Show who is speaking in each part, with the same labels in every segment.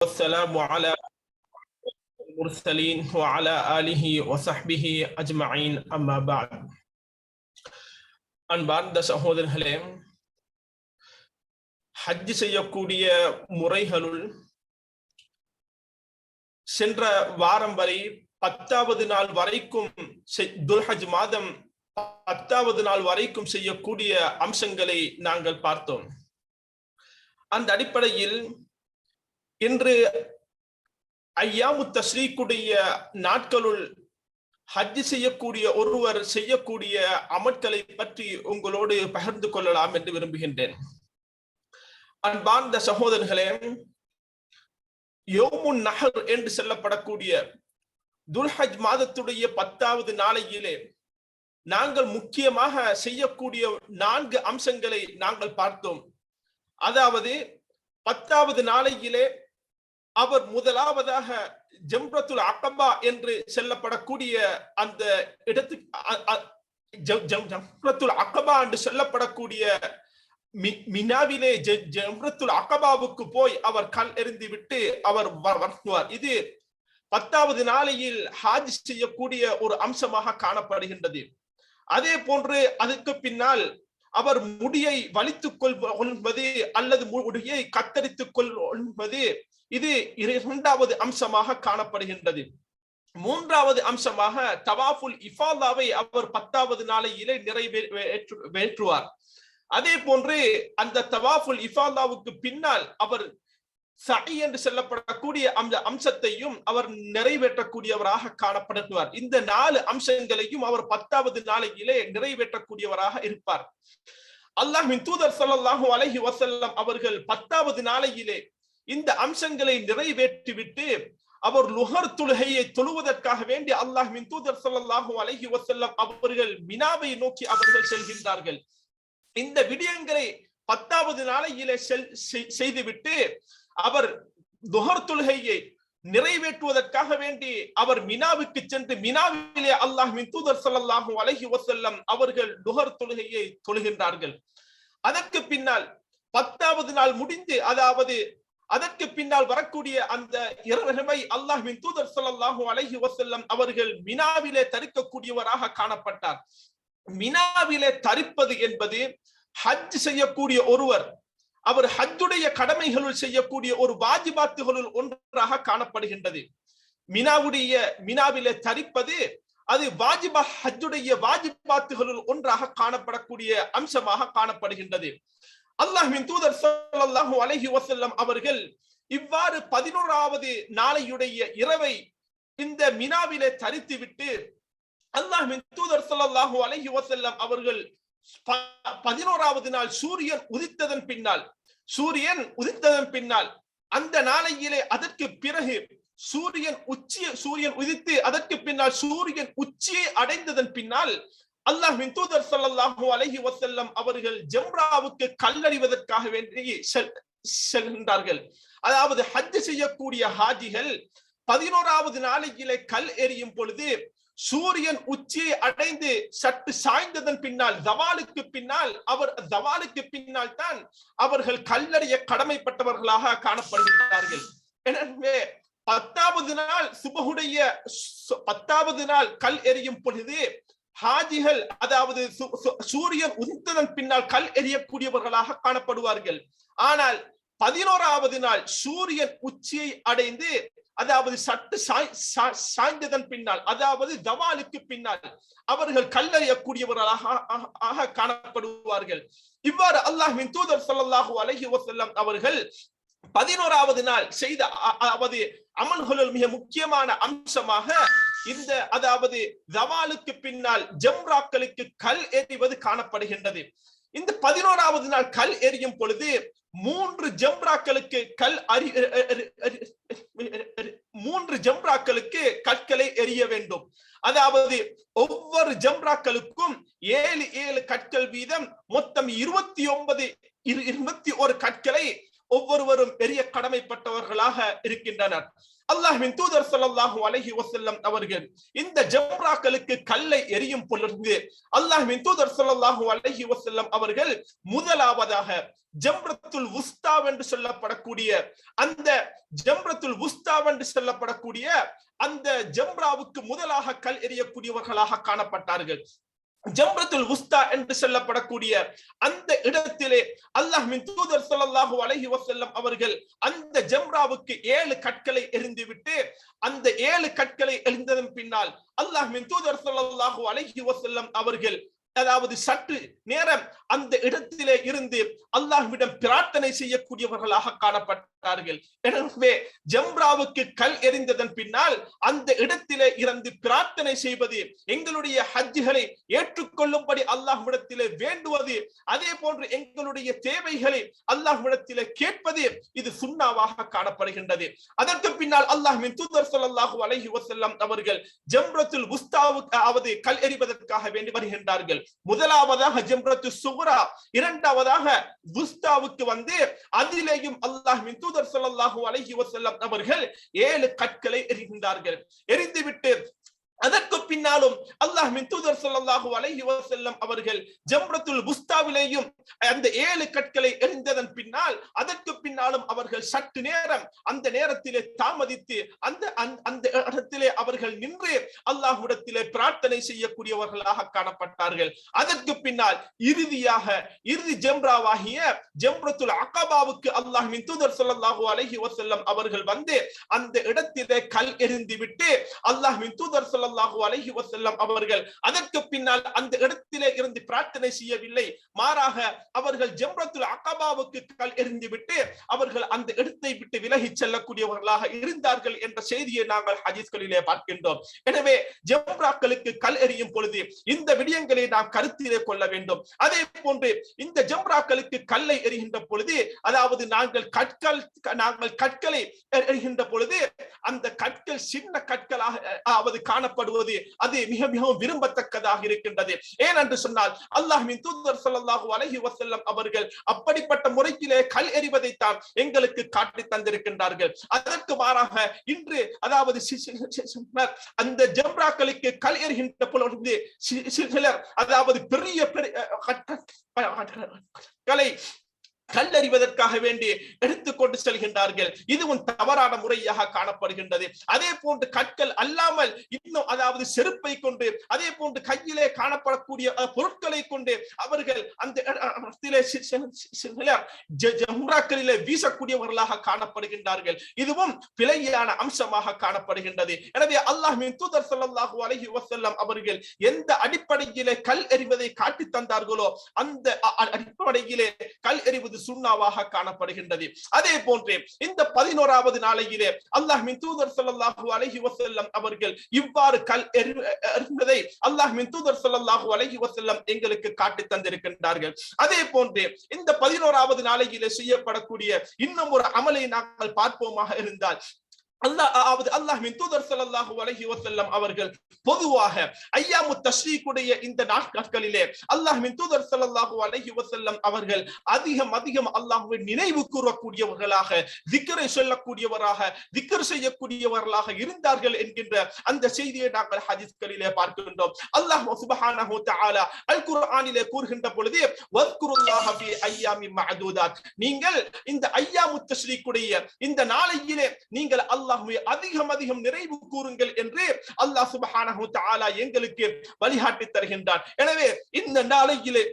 Speaker 1: والسلام على المرسلين وعلى آله وصحبه أجمعين أما بعد அன்பார்ந்த சகோதரர்களே ஹஜ் செய்யக்கூடிய முறைகளுள் சென்ற வாரம் வரை பத்தாவது நாள் வரைக்கும் துல்ஹஜ் மாதம் பத்தாவது நாள் வரைக்கும் செய்யக்கூடிய அம்சங்களை நாங்கள் பார்த்தோம் அந்த அடிப்படையில் இன்று ஐயாமு தஸ்ரீக்குடைய நாட்களுள் ஹஜ் செய்யக்கூடிய ஒருவர் செய்யக்கூடிய அமட்களை பற்றி உங்களோடு பகிர்ந்து கொள்ளலாம் என்று விரும்புகின்றேன். அன்பார்ந்த சகோதரர்களே யோமுன் நகர் என்று சொல்லப்படக்கூடிய துல்ஹஜ் மாதத்துடைய பத்தாவது நாளையிலே நாங்கள் முக்கியமாக செய்யக்கூடிய நான்கு அம்சங்களை நாங்கள் பார்த்தோம். அதாவது பத்தாவது நாளையிலே அவர் முதலாவதாக ஜம்ரத்துல் அக்கபா என்று செல்லப்படக்கூடிய அந்த இடத்துக்கு ஜம்ரத்துல் அக்கபா என்று சொல்லப்படக்கூடிய மினாவிலே ஜம்ரத்துல் அக்கபாவுக்கு போய் அவர் கல் எறிந்து விட்டு அவர் வருவார் இது பத்தாவது நாளையில் ஹாஜ் செய்யக்கூடிய ஒரு அம்சமாக காணப்படுகின்றது. அதே போன்று அதுக்கு பின்னால் அவர் முடியை வலித்துக் கொள்வது அல்லது முடியை கத்தரித்துக் கொள்வது இது இரண்டாவது அம்சமாக காணப்படுகின்றது. மூன்றாவது அம்சமாக தவாஃபுல் இஃபாதாவை அவர் பத்தாவது நாளையிலே நிறைவேற்றுவார் அதே போன்று அந்த தவாஃபுல் இஃபாதாவுக்கு பின்னால் அவர் சை என்று சொல்லப்படக்கூடிய அந்த அம்சத்தையும் அவர் நிறைவேற்றக்கூடியவராக காணப்படுவார். இந்த நாலு அம்சங்களையும் அவர் பத்தாவது நாளையிலே நிறைவேற்றக்கூடியவராக இருப்பார். அல்லாஹின் தூதர் சல்லாஹூ அலஹி வசல்லம் அவர்கள் பத்தாவது நாளையிலே இந்த அம்சங்களை நிறைவேற்றிவிட்டு அவர் லுஹர் தொழுகையை தொழுவதற்காக வேண்டி அல்லாஹின் தூதர் சல்லாஹூ அலஹி வசல்லம் அவர்கள் மினாவை நோக்கி அவர்கள் செல்கின்றார்கள். இந்த விடயங்களை பத்தாவது நாளையில செல் செய்துவிட்டு அவர் துஹர் தொழுகையை நிறைவேற்றுவதற்காக வேண்டி அவர் மினாவுக்கு சென்று மினாவிலே அல்லாஹின் தூதர் சல்லாஹு அலஹி வசல்லம் அவர்கள் லுஹர் தொழுகையை தொழுகின்றார்கள். அதற்கு பின்னால் பத்தாவது நாள் முடிந்து அதாவது அதற்கு பின்னால் வரக்கூடிய அந்த இரவை அல்லாஹ்வின் தூதர் சல்லாஹூ அலஹி வசல்லம் அவர்கள் மினாவிலே தரிக்கக்கூடியவராக காணப்பட்டார். மினாவிலே தரிப்பது என்பது ஹஜ் செய்யக்கூடிய ஒருவர் அவர் ஹஜ்ஜுடைய கடமைகளுள் செய்யக்கூடிய ஒரு வாஜிபாத்துகளுள் ஒன்றாக காணப்படுகின்றது. மினாவுடைய மினாவிலே தரிப்பது அது வாஜிபா ஹஜ்ஜுடைய வாஜிபாத்துகளுள் ஒன்றாக காணப்படக்கூடிய அம்சமாக காணப்படுகின்றது. அல்லாஹின் தூதர் சல்லாஹூ அலஹி வசல்லம் அவர்கள் இவ்வாறு பதினோராவது நாளையுடைய இரவை இந்த மினாவிலே தரித்து விட்டு அல்லாஹின் தூதர் சல்லாஹூ அலஹி வசல்லம் அவர்கள் பதினோராவது நாள் சூரியன் உதித்ததன் பின்னால் சூரியன் உதித்ததன் பின்னால் அந்த நாளையிலே அதற்கு பிறகு சூரியன் உச்சி சூரியன் உதித்து அதற்கு பின்னால் சூரியன் உச்சியை அடைந்ததன் பின்னால் அல்லாஹ் தூதர் சல்லாஹூ அலஹி வசல்லம் அவர்கள் ஜம்ராவுக்கு கல்லறிவதற்காக வேண்டி செல்கின்றார்கள். அதாவது ஹஜ் செய்யக்கூடிய ஹாஜிகள் பதினோராவது நாளையிலே கல் எறியும் பொழுது சூரியன் உச்சியை அடைந்து சற்று சாய்ந்ததன் பின்னால் தவாலுக்கு பின்னால் அவர் தவாலுக்கு பின்னால் தான் அவர்கள் கல்லறிய கடமைப்பட்டவர்களாக காணப்படுகிறார்கள் எனவே பத்தாவது நாள் சுபகுடைய பத்தாவது நாள் கல் எறியும் பொழுது ஹாஜிகள் அதாவது சூரியன் உதித்ததன் பின்னால் கல் எறியக்கூடியவர்களாக காணப்படுவார்கள். ஆனால் பதினோராவது நாள் சூரியன் உச்சியை அடைந்து அதாவது சட்டு சாய்ந்ததன் பின்னால் அதாவது தவாலுக்கு பின்னால் அவர்கள் கல்லறியக்கூடியவர்களாக காணப்படுவார்கள். இவ்வாறு அல்லாஹின் தூதர் சொல்லல்லாஹு அலஹி வசல்லம் அவர்கள் பதினோராவது நாள் செய்த அதாவது அமல்களுள் மிக முக்கியமான அம்சமாக இந்த அதாவது தவாலுக்கு பின்னால் ஜம்ராக்களுக்கு கல் எறிவது காணப்படுகின்றது. இந்த பதினோராவது நாள் கல் எறியும் பொழுது மூன்று ஜம்ராக்களுக்கு கல் அறி மூன்று ஜம்ராக்களுக்கு கற்களை எரிய வேண்டும். அதாவது ஒவ்வொரு ஜம்ராக்களுக்கும் ஏழு ஏழு கற்கள் வீதம் மொத்தம் இருபத்தி ஒன்பது இருபத்தி ஒரு கற்களை ஒவ்வொருவரும் பெரிய கடமைப்பட்டவர்களாக இருக்கின்றனர். அல்லாஹ்வின் தூதர் சொல்லல்லாஹு அலஹி வசல்லம் அவர்கள் இந்த ஜம்ராக்களுக்கு கல்லை எரியும் பொழுது அல்லாஹ்வின் தூதர் சொல்லல்லாஹு அலஹி வசல்லம் அவர்கள் முதலாவதாக ஜம்ரத்துல் உஸ்தாவ் என்று சொல்லப்படக்கூடிய அந்த ஜம்ரத்துல் உஸ்தாவ் என்று சொல்லப்படக்கூடிய அந்த ஜம்ராவுக்கு முதலாக கல் எறியக்கூடியவர்களாக காணப்பட்டார்கள். ஜம்ரத்துல் உஸ்தா என்று சொல்லப்படக்கூடிய அந்த இடத்திலே அல்லாஹ்வின் தூதர் சொல்லல்லாஹு அலைஹி வசல்லம் அவர்கள் அந்த ஜம்ராவுக்கு ஏழு கற்களை எரிந்துவிட்டு அந்த ஏழு கற்களை எரிந்ததன் பின்னால் அல்லாஹ்வின் தூதர் சொல்லல்லாஹு அலைஹி வசல்லம் அவர்கள் அதாவது சற்று நேரம் அந்த இடத்திலே இருந்து அல்லாஹ்விடம் பிரார்த்தனை செய்யக்கூடியவர்களாக காணப்பட்டார்கள். எனவே ஜம்ராவுக்கு கல் எறிந்ததன் பின்னால் அந்த இடத்திலே இருந்து பிரார்த்தனை செய்வது எங்களுடைய ஹஜ்ஜுகளை ஏற்றுக்கொள்ளும்படி அல்லாஹ்விடத்திலே வேண்டுவது அதே போன்று எங்களுடைய தேவைகளை அல்லாஹ்விடத்திலே கேட்பது இது சுண்ணாவாக காணப்படுகின்றது. அதற்கு பின்னால் அல்லாஹ்வின் தூதர் ஸல்லல்லாஹு அலஹி வசல்லாம் அவர்கள் ஜம்ரத்துல் உஸ்தாவுக்கு அவது கல் எறிவதற்காக வேண்டி வருகின்றார்கள். முதலாவதாக ஜம்ரத்து சுகுரா இரண்டாவதாக குஸ்தாவுக்கு வந்து அதிலேயும் அல்லாஹின் தூதர் ஸல்லல்லாஹு அலஹி வசல்லம் அவர்கள் ஏழு கற்களை எரிகின்றார்கள் எரிந்துவிட்டு அதற்கு பின்னாலும் அல்லாஹ்வின் தூதர் சொல்லல்லாஹு அலைஹி வசல்லம் அவர்கள் ஜம்ரத்துல் புஸ்தாவிலேயும் அந்த ஏழு கற்களை எரிந்ததன் பின்னால் அதற்கு பின்னாலும் அவர்கள் சற்று நேரம் அந்த நேரத்திலே தாமதித்து அந்த அந்த- இடத்திலே அவர்கள் நின்று அல்லாஹ்விடத்திலே பிரார்த்தனை செய்யக்கூடியவர்களாக காணப்பட்டார்கள். அதற்கு பின்னால் இறுதியாக இறுதி ஜம்ராவாகிய ஜம்ரத்துல் அகபாவுக்கு அல்லாஹ்வின் தூதர் சொல்லல்லாஹு அலைஹி வசல்லம் அவர்கள் வந்து அந்த இடத்திலே கல் எரிந்து விட்டு அல்லாஹ்வின் தூதர் சல்லல்லாஹு அலஹி வசல்லம் அவர்கள் அதற்கு பின்னால் அந்த இடத்திலே இருந்து பிரார்த்தனை செய்யவில்லை. மாறாக அவர்கள் ஜம்ரத்துல் அகபாவுக்கு கல் எறிந்து விட்டு அவர்கள் அந்த இடத்தை விட்டு விலகி செல்லக்கூடியவர்களாக இருந்தார்கள் என்ற செய்தியை நாங்கள் ஹதீஸ்களிலே பார்க்கின்றோம். எனவே ஜம்ராக்களுக்கு கல் எறியும் பொழுது இந்த விடயங்களை நாம் கருத்திலே கொள்ள வேண்டும். அதே போன்று இந்த ஜம்ராக்களுக்கு கல்லை எறிகின்ற பொழுது அதாவது நாங்கள் கற்கள் நாங்கள் கற்களை எறிகின்ற பொழுது அந்த கற்கள் சின்ன கற்களாக அதாவது காணப்படுவது. அது மிக மிகவும் விரும்பத்தக்கதாக இருக்கின்றது. ஏனென்று சொன்னால் அல்லாஹின் தூதர் ஸல்லல்லாஹு அலஹி வசல்லம் அவர்கள் அப்படிப்பட்ட முறையிலே கல் எறிவதைத்தான் எங்களுக்கு காட்டி தந்திருக்கின்றார்கள். அதற்கு மாறாக இன்று அதாவது அந்த ஜம்ராக்களுக்கு கல் எறிகின்ற பொழுது சிலர் அதாவது பெரிய பெரிய கலை கல்லறிவதற்காக வேண்டி எடுத்துக்கொண்டு செல்கின்றார்கள். இதுவும் தவறான முறையாக காணப்படுகின்றது. அதே போன்று கற்கள் அல்லாமல் இன்னும் அதாவது செருப்பை கொண்டு அதே போன்று கையிலே காணப்படக்கூடிய பொருட்களை கொண்டு அவர்கள் அந்த ஜம்ராக்களிலே வீசக்கூடியவர்களாக காணப்படுகின்றார்கள். இதுவும் பிழையான அம்சமாக காணப்படுகின்றது. எனவே அல்லாஹின் தூதர் ஸல்லல்லாஹு அலஹி வஸல்லம் அவர்கள் எந்த அடிப்படையிலே கல் எறிவதை காட்டி தந்தார்களோ அந்த அ- அடிப்படையிலே கல் எறிவது சுண்ணாவாக காணப்படுகின்றது. அதே போன்று இந்த பதினோராவது நாளையிலே அல்லாஹ்வின் தூதர் சல்லாஹூ அலஹி வசல்லம் அவர்கள் இவ்வாறு கல் எறிந்ததை எறிவதை அல்லாஹ்வின் தூதர் சல்லாஹூ அலஹி வசல்லம் எங்களுக்கு காட்டி தந்திருக்கின்றார்கள். அதே போன்று இந்த பதினோராவது நாளையிலே செய்யப்படக்கூடிய இன்னும் ஒரு அமலை நாங்கள் பார்ப்போமாக இருந்தால் அல்லாஹ் அதாவது அல்லாஹ்வின் தூதர் ஸல்லல்லாஹு அலைஹி வஸல்லம் அவர்கள் பொதுவாக ஐயாமு தஷ்ரீக்குடைய இந்த நாட்களிலே அல்லாஹ்வின் தூதர் ஸல்லல்லாஹு அலைஹி வஸல்லம் அவர்கள் அதிகம் அதிகம் அல்லாஹ்வை நினைவு கூறக்கூடியவர்களாக திக்கரை சொல்லக்கூடியவராக திக்கர் செய்யக்கூடியவர்களாக இருந்தார்கள் என்கின்ற அந்த செய்தியை நாங்கள் ஹதீஸ்களிலே பார்க்கின்றோம். அல்லாஹ் சுபஹானஹு தஆலா அல் குர்ஆனிலே கூறுகின்ற பொழுது வஸ்குருல்லாஹ ஃபீ ஐயாமி மஅதூதாத். நீங்கள் இந்த ஐயாமு தஷ்ரீக்குடைய இந்த நாளையிலே நீங்கள் அல்லாஹுவை அதிகம் அதிகம் நிறைவு கூறுங்கள் என்று அல்லாஹ் சுபஹானஹு தாலா எங்களுக்கு வழிகாட்டி தருகின்றான். எனவே இந்த நாளையிலே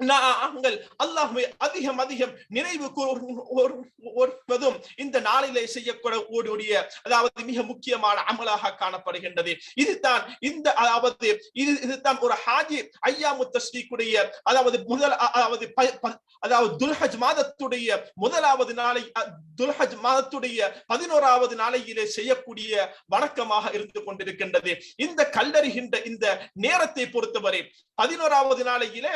Speaker 1: நாங்கள் அல்லாஹ்வை அதிகம் அதிகம் நினைவு கூறுவதும் இந்த நாளிலே செய்யக்கூடிய அதாவது மிக முக்கியமான அமலாக காணப்படுகின்றது. இதுதான் இந்த அதாவது இது இதுதான் ஒரு ஹாஜி ஐயாமு தஸ்ரீக்குடைய அதாவது முதல் அதாவது அதாவது துல்ஹஜ் மாதத்துடைய முதலாவது நாளை துல்ஹஜ் மாதத்துடைய பதினோராவது நாளையிலே செய்யக்கூடிய வணக்கமாக இருந்து கொண்டிருக்கின்றது. இந்த கல்லறிகின்ற இந்த நேரத்தை பொறுத்தவரை பதினோராவது நாளையிலே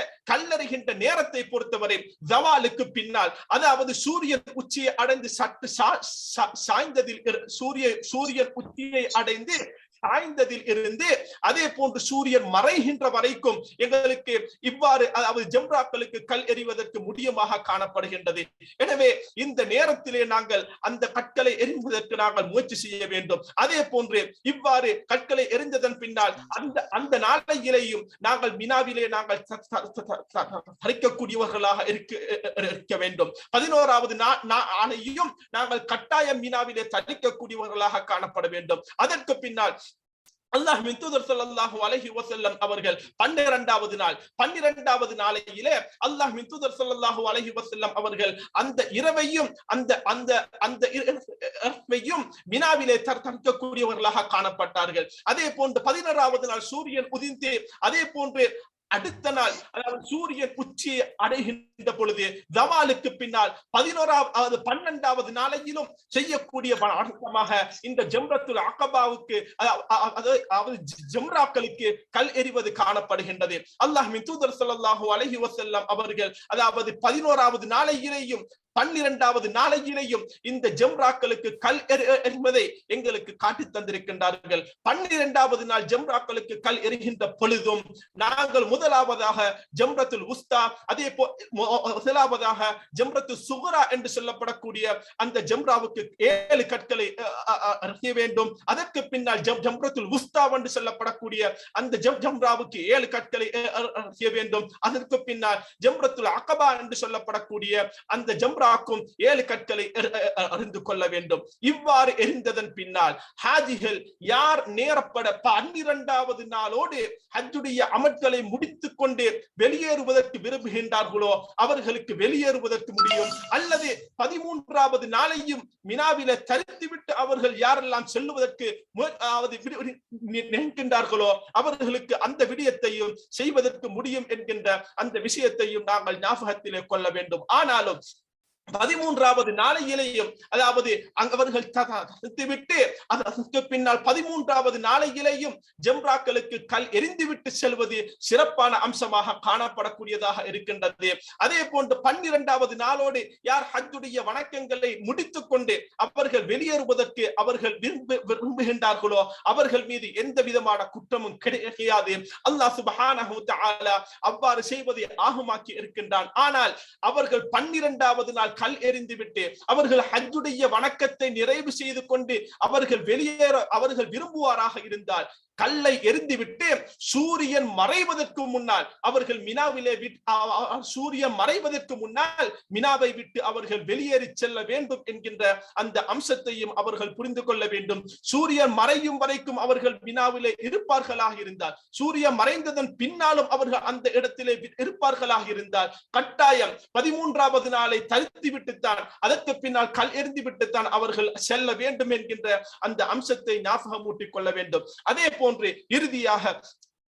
Speaker 1: கல்லறிகின்ற நேரத்தை பொறுத்தவரை ஜவாலுக்கு பின்னால் அதாவது சூரியன் உச்சியை அடைந்து சற்று சா- சாய்ந்ததில் சூரிய சூரியன் உச்சியை அடைந்து சாய்ந்ததில் இருந்து அதே போன்று சூரியன் மறைகின்ற வரைக்கும் எங்களுக்கு இவ்வாறு அதாவது ஜம்ராக்களுக்கு கல் எறிவதற்கு முடியமாக காணப்படுகின்றது. எனவே இந்த நேரத்திலே நாங்கள் அந்த கற்களை எறிவதற்கு நாங்கள் முயற்சி செய்ய வேண்டும். அதே போன்று இவ்வாறு கற்களை எரிந்ததன் பின்னால் அந்த அந்த நாளையிலேயும் நாங்கள் மினாவிலே நாங்கள் தரிக்கக்கூடியவர்களாக இருக்க இருக்க வேண்டும். பதினோராவது ஆணையும் நாங்கள் கட்டாயம் மினாவிலே தரிக்கக்கூடியவர்களாக காணப்பட வேண்டும். அதற்கு பின்னால் அல்லாஹ் தூதர் ஸல்லல்லாஹு அலைஹி வஸல்லம் அவர்கள் 12வது நாள் 12வது நாளையிலே அல்லாஹ் தூதர் ஸல்லல்லாஹு அலைஹி வஸல்லம் அவர்கள் அந்த இரவையும் அந்த அந்த அந்த இரவையும் வினாவிலே தற்கக்கூடியவர்களாக காணப்பட்டார்கள். அதே போன்று 11வது நாள் சூரியன் உதிந்து அதே போன்று அடுத்த நாள் அதாவது சூரியன் உச்சியை அடைகின்ற பொழுது ஜவாலுக்கு பின்னால் பதினோராவது பன்னெண்டாவது நாளையிலும் செய்யக்கூடிய அர்த்தமாக இந்த ஜம்ரத்துல் அகபாவுக்கு அதாவது ஜம்ராக்களுக்கு கல் எறிவது காணப்படுகின்றது. அல்லாஹ் தூதர் சல்லாஹூ அலஹி வசல்லாம் அவர்கள் அதாவது பதினோராவது நாளையிலேயும் பன்னிரண்டாவது நாளையிலேயும் இந்த ஜம்ராக்களுக்கு கல் என்பதை எங்களுக்கு காட்டி தந்திருக்கின்றார்கள். பன்னிரண்டாவது நாள் ஜம்ராக்களுக்கு கல் எறிகின்ற பொழுதும் நாங்கள் முதலாவதாக ஜம்ரத்துல் உஸ்தா அதே போ முதலாவதாக ஜம்ரத்து சுகுரா என்று சொல்லப்படக்கூடிய அந்த ஜம்ராவுக்கு ஏழு கற்களை செய்ய வேண்டும். அதற்கு பின்னால் ஜம்ரத்துல் உஸ்தா என்று சொல்லப்படக்கூடிய அந்த ஜம்ராவுக்கு ஏழு கற்களை செய்ய வேண்டும். அதற்கு பின்னால் ஜம்ரத்துல் அகபா என்று சொல்லப்படக்கூடிய அந்த ஜம்ரா உண்டாக்கும் ஏழு கற்களை அறிந்து கொள்ள வேண்டும். இவ்வாறு எரிந்ததன் பின்னால் ஹாஜிகள் யார் நேரப்பட பன்னிரண்டாவது நாளோடு ஹஜ்ஜுடைய அமல்களை முடித்துக் கொண்டு வெளியேறுவதற்கு விரும்புகின்றார்களோ அவர்களுக்கு வெளியேறுவதற்கு முடியும். அல்லது பதிமூன்றாவது நாளையும் மினாவில தரித்துவிட்டு அவர்கள் யாரெல்லாம் செல்லுவதற்கு நினைக்கின்றார்களோ அவர்களுக்கு அந்த விடயத்தையும் செய்வதற்கு முடியும் என்கின்ற அந்த விஷயத்தையும் நாங்கள் ஞாபகத்திலே கொள்ள வேண்டும். ஆனாலும் பதிமூன்றாவது நாளையிலேயும் அதாவது அவர்கள் விட்டு அதற்கு பின்னால் பதிமூன்றாவது நாளையிலேயும் ஜம்ராக்களுக்கு கல் எரிந்துவிட்டு செல்வது சிறப்பான அம்சமாக காணப்படக்கூடியதாக இருக்கின்றது. அதே போன்று பன்னிரெண்டாவது நாளோடு யார் ஹஜ்ஜுடைய வணக்கங்களை முடித்துக் கொண்டு அவர்கள் வெளியேறுவதற்கு அவர்கள் விரும்பு விரும்புகின்றார்களோ அவர்கள் மீது எந்த விதமான குற்றமும் கிடையாது. அல்லாஹ் சுபஹானஹு அவ்வாறு செய்வதை ஆகுமாக்கி இருக்கின்றான். ஆனால் அவர்கள் பன்னிரெண்டாவது நாள் கல் எறிந்துவிட்டு அவர்கள் ஹஜ்ஜுடைய வணக்கத்தை நிறைவு செய்து கொண்டு அவர்கள் வெளியேற அவர்கள் விரும்புவாராக இருந்தால் கல்லை எரிந்துவிட்டு சூரியன் மறைவதற்கு முன்னால் அவர்கள் மினாவிலே சூரியன் மறைவதற்கு முன்னால் மினாவை விட்டு அவர்கள் வெளியேறி செல்ல வேண்டும் என்கின்ற அந்த அம்சத்தையும் அவர்கள் புரிந்து கொள்ள வேண்டும். சூரியன் மறையும் வரைக்கும் அவர்கள் மினாவிலே இருப்பார்களாக இருந்தால் சூரியன் மறைந்ததன் பின்னாலும் அவர்கள் அந்த இடத்திலே இருப்பார்களாக இருந்தால் கட்டாயம் பதிமூன்றாவது நாளை தரித்து விட்டுத்தான் அதற்கு பின்னால் கல் எரிந்து விட்டுத்தான் அவர்கள் செல்ல வேண்டும் என்கின்ற அந்த அம்சத்தை ஞாபகம் ஊட்டிக் கொள்ள வேண்டும். அதே போல் போன்று இறுதியாக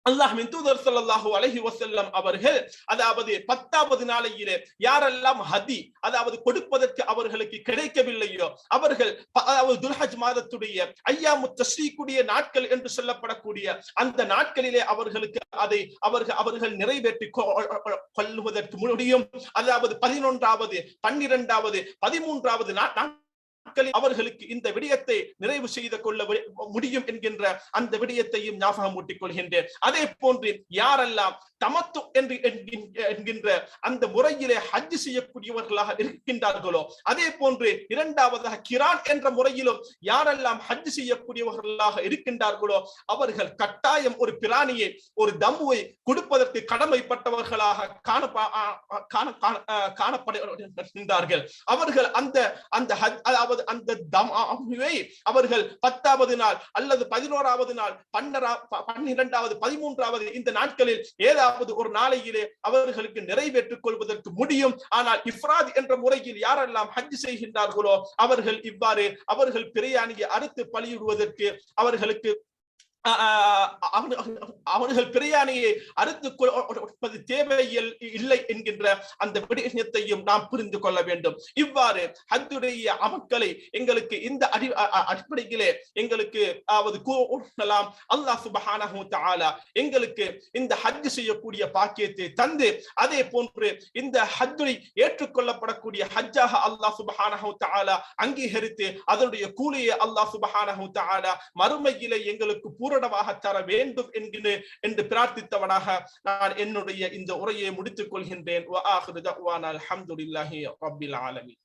Speaker 1: அல்லாஹின் தூதர் சல்லாஹூ அலஹி வசல்லம் அவர்கள் அதாவது பத்தாவது நாளையிலே யாரெல்லாம் ஹதி அதாவது கொடுப்பதற்கு அவர்களுக்கு கிடைக்கவில்லையோ அவர்கள் அதாவது துல்ஹஜ் மாதத்துடைய ஐயா தஸ்ரீக்குடைய நாட்கள் என்று சொல்லப்படக்கூடிய அந்த நாட்களிலே அவர்களுக்கு அதை அவர்கள் அவர்கள் நிறைவேற்றி கொள்வதற்கு முடியும். அதாவது பதினொன்றாவது பன்னிரெண்டாவது பதிமூன்றாவது நாட்களில் அவர்களுக்கு இந்த விடயத்தை நிறைவு செய்து கொள்ள முடியும் என்கின்ற அந்த விடயத்தையும் ஞாபகம் ஊட்டிக் கொள்கின்றேன். அதே போன்று யாரெல்லாம் தமத்து என்று என்கின்ற அந்த முறையிலே ஹஜ் செய்யக்கூடியவர்களாக இருக்கின்றார்களோ அதே போன்று இரண்டாவதாக கிரான் என்ற முறையிலும் யாரெல்லாம் ஹஜ் செய்யக்கூடியவர்களாக இருக்கின்றார்களோ அவர்கள் கட்டாயம் ஒரு பிராணியை ஒரு தம்முவை கொடுப்பதற்கு கடமைப்பட்டவர்களாக காணப்படுகின்றார்கள் அவர்கள் அந்த அந்த அதாவது அதாவது அந்த தம்வை அவர்கள் பத்தாவது நாள் அல்லது பதினோராவது நாள் பன்னரா பன்னிரெண்டாவது பதிமூன்றாவது இந்த நாட்களில் ஏதாவது ஒரு நாளையிலே அவர்களுக்கு நிறைவேற்றிக் கொள்வதற்கு முடியும். ஆனால் இஃப்ராத் என்ற முறையில் யாரெல்லாம் ஹஜ் செய்கின்றார்களோ அவர்கள் இவ்வாறு அவர்கள் பிரயாணியை அறுத்து பலியிடுவதற்கு அவர்களுக்கு அவர்கள் பிரயாணியை அறுத்து கொடுப்பது தேவையில் இல்லை என்கின்ற அந்த விடயத்தையும் நாம் புரிந்து கொள்ள வேண்டும். இவ்வாறு ஹஜ்ஜுடைய அமக்களை எங்களுக்கு இந்த அடி அடிப்படையிலே எங்களுக்கு அதாவது கூறலாம் அல்லாஹ் சுபஹானஹு தஆலா எங்களுக்கு இந்த ஹஜ் செய்யக்கூடிய பாக்கியத்தை தந்து அதே போன்று இந்த ஹஜ்ஜை ஏற்றுக்கொள்ளப்படக்கூடிய ஹஜ்ஜாக அல்லாஹ் சுபஹானஹு தஆலா அங்கீகரித்து அதனுடைய கூலியை அல்லாஹ் சுபஹானஹு தஆலா மறுமையிலே எங்களுக்கு பூரணமாக தர வேண்டும் என்கிற என்று பிரார்த்தித்தவனாக நான் என்னுடைய இந்த உரையை முடித்துக் கொள்கின்றேன். அல்ஹம்துலில்லாஹி ரப்பில் ஆலமி